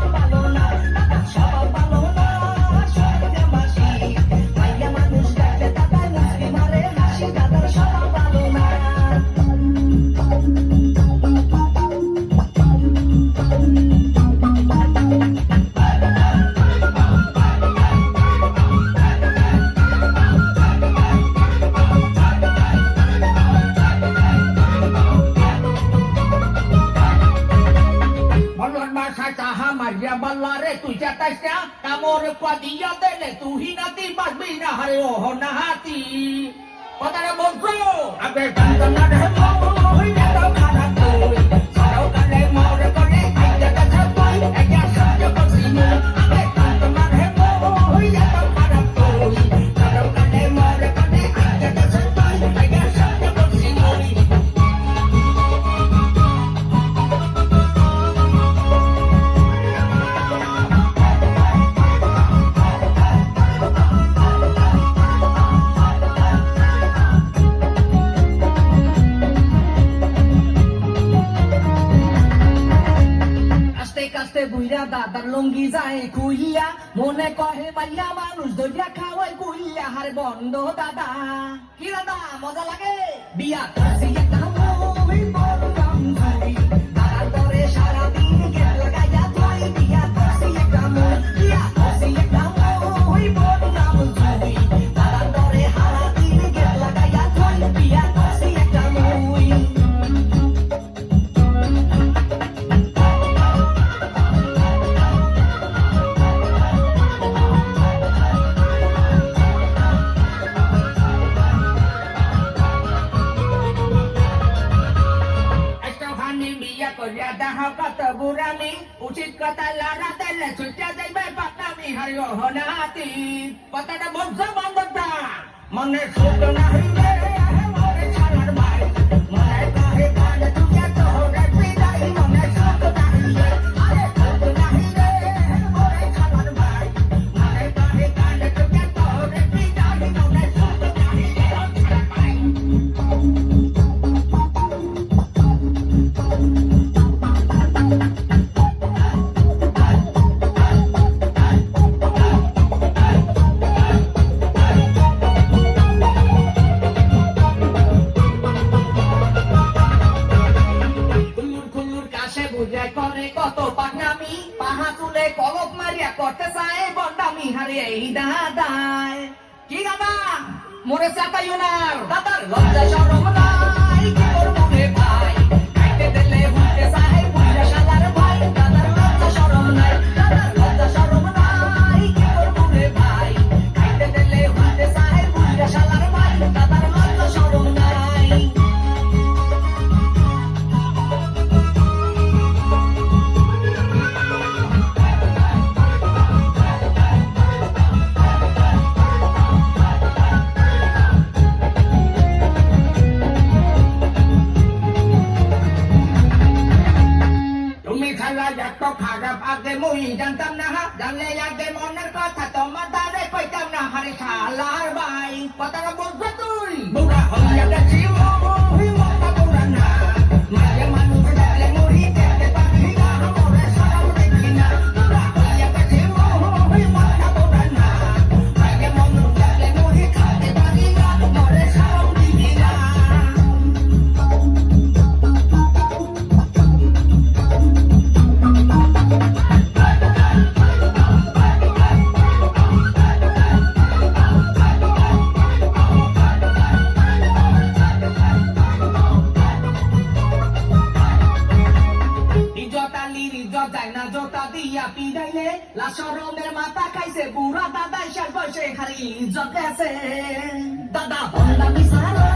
about মাথায় তাহা মারিয়া বাল্লা রে তুই চাতাইস না কামর পাদিয়া দেলে তুই নাতি বাঁচবি না, হারে ওহ নাহাতি কথাটা বলছো? আগে কাস্তে বুইরা দাদার লঙ্গি যায় কুইয়া মনে কহে বাইয়া মানুষ দইয়া খাওয়াই কুইয়া হারে বন্ধ দাদা। কি দাদা, মজা লাগে? বিয়া একটা করিয়া দেহ কত উচিত কথা লড়া দিলে ছুটে যাইবে পাকামি হারি হনাতি কথাটা বলছো বন্ধটা মনে সুখ না কলক মারিয়া করতে চায় বন্ডামি হারে এই দাদায়। কি দাদা মরে চাতাইও না দাদার লজ্জা শরম নাই এত খারাপ আগে মুই জানতাম না জানলে আগে মনের কথা তোমার দ্বারে কইতাম না হারে শালার ভাই কথাটা যায় না, জোতা দিয়া পিড়াইলে লাশরমের মাথা খাইছে, বুড়া দাদা শেষ বয়সে হারি ইজ্জত গেছে দাদা বন্দামি সারা